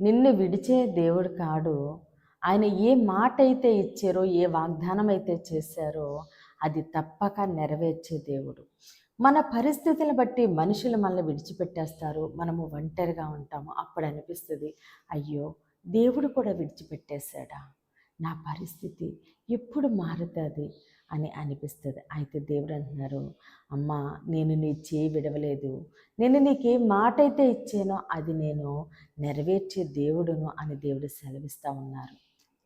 నిన్ను విడిచే దేవుడు కాడు. ఆయన ఏ మాట అయితే ఇచ్చారో ఏ వాగ్దానం అయితే చేశారో అది తప్పక నెరవేర్చే దేవుడు. మన పరిస్థితిని బట్టి మనుషులు మనల్ని విడిచిపెట్టేస్తారు. మనము ఒంటరిగా ఉంటాము. అప్పుడు అనిపిస్తుంది అయ్యో దేవుడు కూడా విడిచిపెట్టేశాడా? నా పరిస్థితి ఎప్పుడు మారుతుంది? అని అనిపిస్తుంది. అయితే దేవుడు అంటున్నారు అమ్మ నేను నీ చేయి విడవలేదు. నేను నీకు ఏ మాట అయితే ఇచ్చానో అది నేను నెరవేర్చే దేవుడును అని దేవుడు సెలవిస్తూ ఉన్నారు.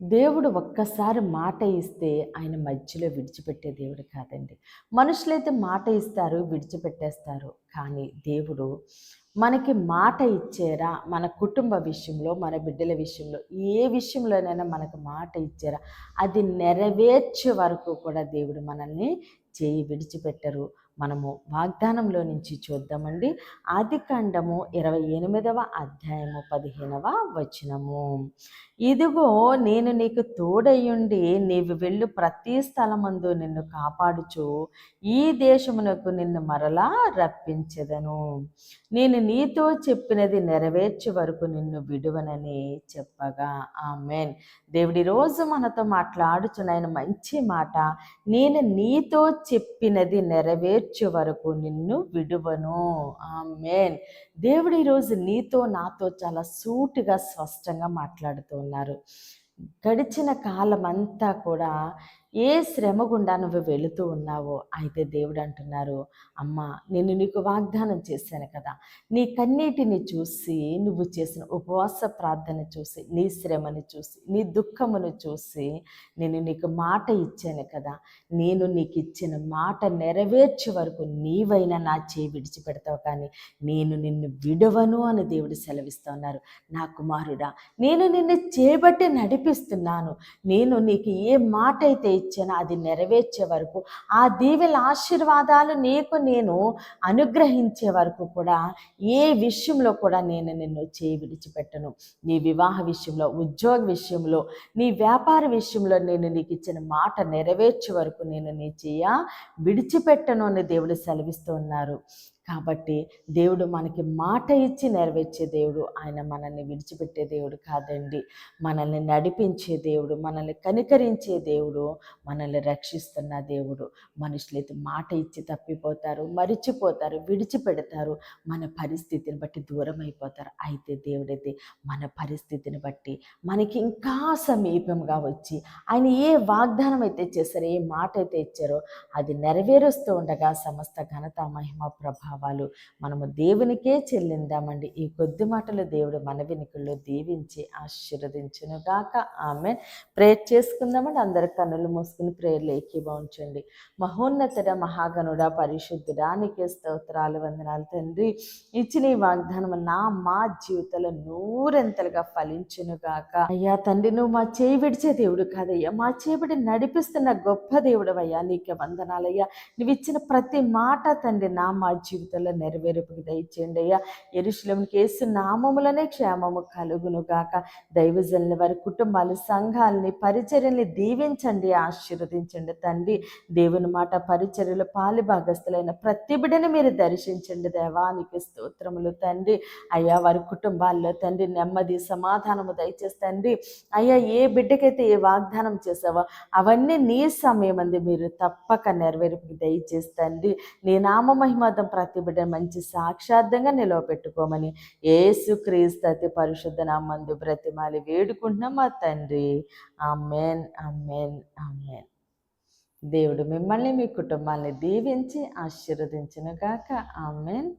దేవుడు ఒక్కసారి మాట ఇస్తే ఆయన మధ్యలో విడిచిపెట్టే దేవుడు కాదండి. మనుషులైతే మాట ఇస్తారు విడిచిపెట్టేస్తారు. కానీ దేవుడు మనకి మాట ఇచ్చారా మన కుటుంబ విషయంలో మన బిడ్డల విషయంలో ఏ విషయంలోనైనా మనకు మాట ఇచ్చారా? అది నెరవేర్చే వరకు కూడా దేవుడు మనల్ని చేయి విడిచిపెట్టరు. మనము వాగ్దానంలో నుంచి చూద్దామండి. ఆది కాండము ఇరవై ఎనిమిదవ అధ్యాయము పదిహేనవ వచనము. ఇదిగో నేను నీకు తోడయ్యుండి నీవు వెళ్ళు ప్రతి స్థలమందు నిన్ను కాపాడుచు ఈ దేశమునకు నిన్ను మరలా రప్పించదను. నేను నీతో చెప్పినది నెరవేర్చే వరకు నిన్ను విడువనని చెప్పగా. ఆమెన్. దేవుడి రోజు మనతో మాట్లాడుచున్న ఆయన మంచి మాట. నేను నీతో చెప్పినది నెరవేర్చు వరకు నిన్ను విడువను. ఆమెన్. దేవుడు ఈరోజు నీతో నాతో చాలా సూటిగా స్పష్టంగా మాట్లాడుతూ ఉన్నారు. గడిచిన కాలం అంతా కూడా ఏ శ్రమ గుండా నువ్వు వెళుతూ ఉన్నావో అయితే దేవుడు అంటున్నారు అమ్మ నేను నీకు వాగ్దానం చేశాను కదా. నీ కన్నీటిని చూసి నువ్వు చేసిన ఉపవాస ప్రార్థన చూసి నీ శ్రమని చూసి నీ దుఃఖమును చూసి నేను నీకు మాట ఇచ్చాను కదా. నేను నీకు ఇచ్చిన మాట నెరవేర్చే వరకు నీవైనా నా చేయి విడిచిపెడతావు కానీ నేను నిన్ను విడవను అని దేవుడు సెలవిస్తా ఉన్నారు. నా కుమారుడా నేను నిన్ను చేపట్టి నడిపిస్తున్నాను. నేను నీకు ఏ మాట అయితే ఇచ్చాను అది నెరవేర్చే వరకు ఆ దీవెల ఆశీర్వాదాలు నీకు నేను అనుగ్రహించే వరకు కూడా ఏ విషయంలో కూడా నేను నిన్ను చేయి విడిచిపెట్టను. నీ వివాహ విషయంలో ఉద్యోగ విషయంలో నీ వ్యాపార విషయంలో నేను నీకు ఇచ్చిన మాట నెరవేర్చే వరకు నేను నీ చేయ విడిచిపెట్టను అని దేవుడు సెలవిస్తూ ఉన్నారు. కాబట్టి దేవుడు మనకి మాట ఇచ్చి నెరవేర్చే దేవుడు. ఆయన మనల్ని విడిచిపెట్టే దేవుడు కాదండి. మనల్ని నడిపించే దేవుడు మనల్ని కనికరించే దేవుడు మనల్ని రక్షిస్తున్న దేవుడు. మనుషులైతే మాట ఇచ్చి తప్పిపోతారు మరిచిపోతారు విడిచిపెడతారు. మన పరిస్థితిని బట్టి దూరం అయిపోతారు. అయితే దేవుడైతే మన పరిస్థితిని బట్టి మనకి ఇంకా సమీపంగా వచ్చి ఆయన ఏ వాగ్దానం అయితే చేశారో ఏ మాట అయితే ఇచ్చారో అది నెరవేరుస్తూ ఉండగా సమస్త ఘనత మహిమ ప్రభావం భావాలు. మనము దేవునికే చెల్లిందామండి. ఈ కొద్ది మాటలు దేవుడు మన వెనుకల్లో దీవించి ఆశీర్వదించునుగాక. ఆమె ప్రేయర్ చేసుకుందామండి. అందరు కన్నులు మూసుకుని ప్రేయర్లు ఏకీభవించండి. మహోన్నతుడ మహాగణుడ పరిశుద్ధుడా నీకే స్తోత్రాలు వందనాలు తండ్రి. ఇచ్చిన ఈ వాగ్దానం నా మా జీవితంలో నూరెంతలుగా ఫలించునుగాక. అయ్యా తండ్రి నువ్వు మా చేయి విడిచే దేవుడు కాదయ్యా. మా చేపడి నడిపిస్తున్న గొప్ప దేవుడు అయ్యా నీకే వందనాలయ్యా. నువ్వు ఇచ్చిన ప్రతి మాట తండ్రి నా మా జీవితం జీవితంలో నెరవేరుపుకి దయచేయండి అయ్యా. ఎరుశలం కేసు నామములనే క్షేమము కలుగును గాక. దైవజనుల వారి కుటుంబాలు సంఘాలని పరిచర్యల్ని దీవించండి ఆశీర్వదించండి తండ్రి. దేవుని మాట పరిచర్యలు పాలి భాగస్థులైన ప్రతి బిడ్డని మీరు దర్శించండి దేవానికి స్తోత్రములు తండ్రి. అయ్యా వారి కుటుంబాల్లో తండ్రి నెమ్మది సమాధానము దయచేస్తండి అయ్యా ఏ బిడ్డకైతే ఏ వాగ్దానం చేసావో అవన్నీ నీ సమయం అంది మీరు తప్పక నెరవేర్పు దయచేసి తండ్రి. నీ నామ మహిమాదం ప్రతి ప్రతి బిడ్డను మంచి సాక్షార్థంగా నిలవపెట్టుకోమని ఏసు క్రీస్తు అతి పరిశుద్ధ నామందు బ్రతిమాలి వేడుకుంటున్నాం మా తండ్రి. అమ్మేన్ అమ్మేన్ అమ్మేన్ దేవుడు మిమ్మల్ని మీ కుటుంబాన్ని దీవించి ఆశీర్వదించిన గాక. ఆమెన్.